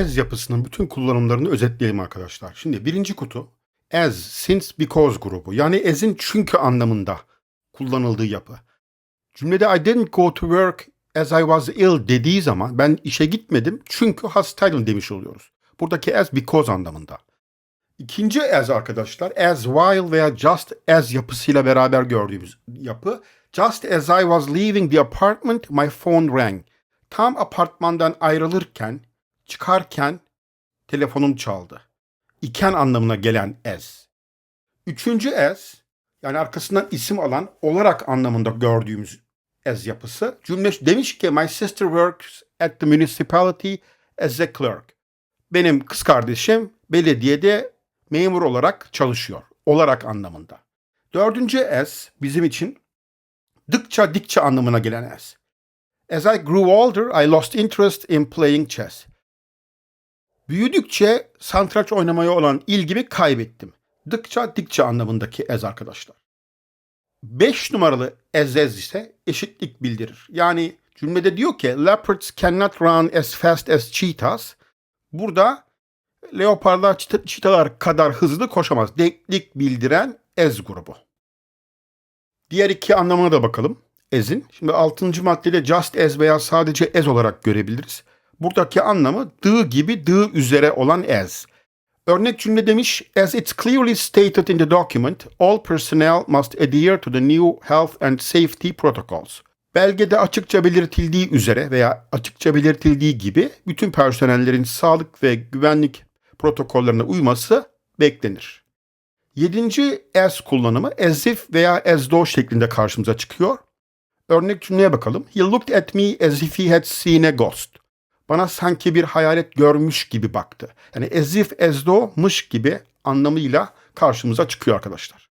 as yapısının bütün kullanımlarını özetleyelim arkadaşlar. Şimdi birinci kutu as, since, because grubu. Yani as'in çünkü anlamında kullanıldığı yapı. Cümlede I didn't go to work as I was ill dediği zaman ben işe gitmedim çünkü hastaydım demiş oluyoruz. Buradaki as because anlamında. İkinci as arkadaşlar as while veya just as yapısıyla beraber gördüğümüz yapı. Just as I was leaving the apartment my phone rang. Tam apartmandan ayrılırken, çıkarken telefonum çaldı. İken anlamına gelen as. Üçüncü as yani arkasından isim alan olarak anlamında gördüğümüz as yapısı. Cümle demiş ki my sister works at the municipality as a clerk. Benim kız kardeşim belediyede memur olarak çalışıyor. Olarak anlamında. Dördüncü as bizim için dıkça dikçe anlamına gelen as. As I grew older, I lost interest in playing chess. Büyüdükçe satranç oynamaya olan ilgimi kaybettim. Dıkça dikçe anlamındaki as arkadaşlar. 5 numaralı as ise eşitlik bildirir. Yani cümlede diyor ki leopards cannot run as fast as cheetahs. Burada leoparlar çita- çitalar kadar hızlı koşamaz. Denklik bildiren as grubu. Diğer iki anlamına da bakalım. As'in. Şimdi 6. maddede just as veya sadece as olarak görebiliriz. Buradaki anlamı dı gibi dı üzere olan as. Örnek cümle demiş, as it's clearly stated in the document, all personnel must adhere to the new health and safety protocols. Belgede açıkça belirtildiği üzere veya açıkça belirtildiği gibi bütün personellerin sağlık ve güvenlik protokollerine uyması beklenir. Yedinci as kullanımı as if veya as though şeklinde karşımıza çıkıyor. Örnek cümleye bakalım. He looked at me as if he had seen a ghost. Bana sanki bir hayalet görmüş gibi baktı. Yani as if as gibi anlamıyla karşımıza çıkıyor arkadaşlar.